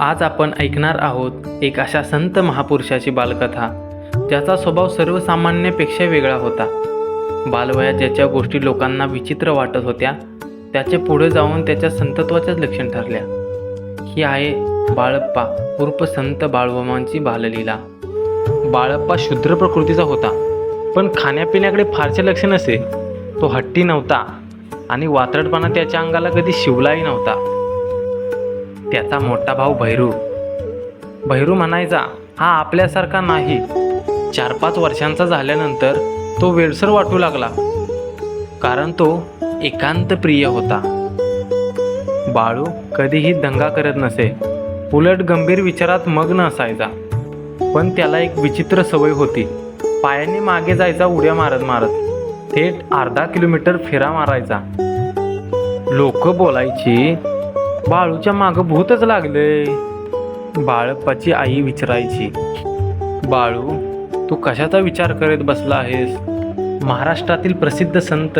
आज आपण ऐकणार आहोत एक अशा संत महापुरुषाची बालकथा ज्याचा स्वभाव सर्वसामान्यापेक्षा वेगळा होता. बालवयात ज्याच्या गोष्टी लोकांना विचित्र वाटत होत्या त्याचे पुढे जाऊन त्याच्या संतत्वाच्याच लक्षण ठरल्या. ही आहे बाळप्पा उर्फ संत बाळवमांची बाललीला. बाळप्पा शुद्र प्रकृतीचा होता पण खाण्यापिण्याकडे फारसे लक्ष नसे. तो हट्टी नव्हता आणि वात्रटपणा त्याच्या अंगाला कधी शिवलाही नव्हता. त्याचा मोठा भाऊ भैरू. भैरू म्हणायचा हा आपल्यासारखा नाही. चार पाच वर्षांचा झाल्यानंतर तो वेडसर वाटू लागला. कारण तो एकांत प्रिय होता. बाळू कधीही दंगा करत नसे. उलट गंभीर विचारात मग्न असायचा. पण त्याला एक विचित्र सवय होती. पायाने मागे जायचा उड्या मारत मारत. थेट अर्धा किलोमीटर फेरा मारायचा. लोक बोलायची बाळूच्या मागं भूतच लागले बाळप्पाची आई विचारायची बाळू तू कशाचा विचार करत बसला आहेस? महाराष्ट्रातील प्रसिद्ध संत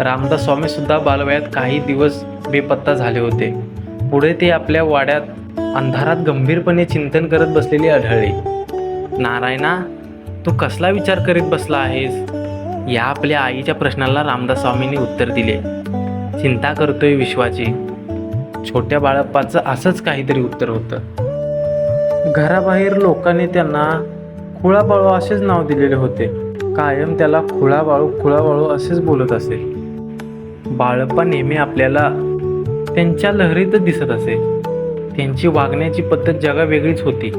रामदास स्वामी सुद्धा बालवयात काही दिवस बेपत्ता झाले होते. पुढे ते आपल्या वाड्यात अंधारात गंभीरपणे चिंतन करत बसलेले आढळले. नारायणा तू कसला विचार करीत बसला आहेस? या आपल्या आईच्या प्रश्नाला रामदास स्वामींनी उत्तर दिले. चिंता करतोय विश्वाची. छोट्या बाळप्पाचं असंच काहीतरी उत्तर होतं. घराबाहेर लोकांनी त्यांना खुळाबाळू असेच नाव दिलेले होते. कायम त्याला खुळाबाळू खुळाबाळू असेच बोलत असे. बाळप्पा नेहमी आपल्याला त्यांच्या लहरीतच दिसत असे. त्यांची वागण्याची पद्धत जगा वेगळीच होती.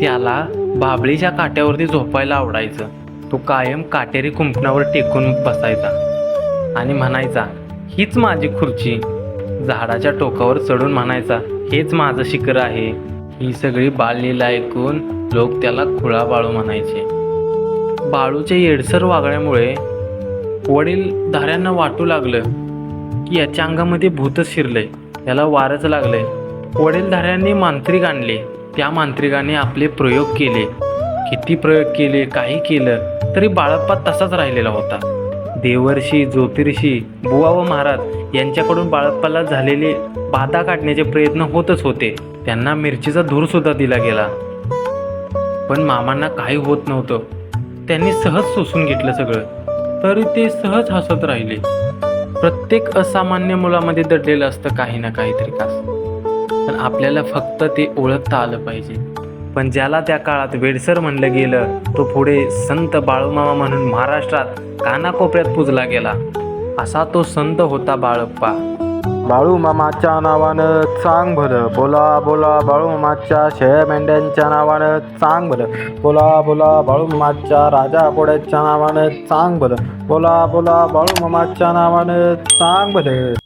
त्याला बाबळीच्या काट्यावरती झोपायला आवडायचं. तो कायम काटेरी कुंपणावर टेकून बसायचा आणि म्हणायचा हीच माझी खुर्ची. झाडाच्या टोकावर चढून म्हणायचा हेच माझं शिखर आहे. ही सगळी बाललीला ऐकून लोक त्याला खुळा बाळू म्हणायचे. बाळूच्या येडसर वागण्यामुळे वडील धाऱ्यांना वाटू लागलं. की याच्या अंगामध्ये भूतच शिरलंय याला वारच लागलंय वडीलधाऱ्यांनी मांत्रिक आणले. त्या मांत्रिकाने आपले प्रयोग केले. किती प्रयोग केले काही केलं तरी बाळप्पा तसाच राहिलेला होता. देवर्षी ज्योतिर्षी बुवा व महाराज यांच्याकडून बाळप्पाला झालेले बाधा काढण्याचे प्रयत्न होतच होते. त्यांना मिरचीचा धूर सुद्धा दिला गेला. पण मामांना काही होत नव्हतं. त्यांनी सहज सोसून घेतलं सगळं. तरी ते सहज हसत राहिले. प्रत्येक असामान्य मुलामध्ये दडलेलं असतं काही ना काहीतरी कास पण आपल्याला फक्त ते ओळखता आलं पाहिजे. पण ज्याला त्या काळात वेडसर म्हणलं गेलं तो पुढे संत बाळूमामा म्हणून महाराष्ट्रात कानाकोपऱ्यात पूजला गेला. असा तो संत होता बाळप्पा. बाळू मामाच्या नावानं चांग भलं बोला बोला बाळू मामाच्या शेळ्या मेंढ्यांच्या नावानं चांग भलं बोला बोला बाळू मामाच्या राजा कोड्याच्या नावानं चांग भलं बोला बोला बाळू मामाच्या नावानं चांग भलं.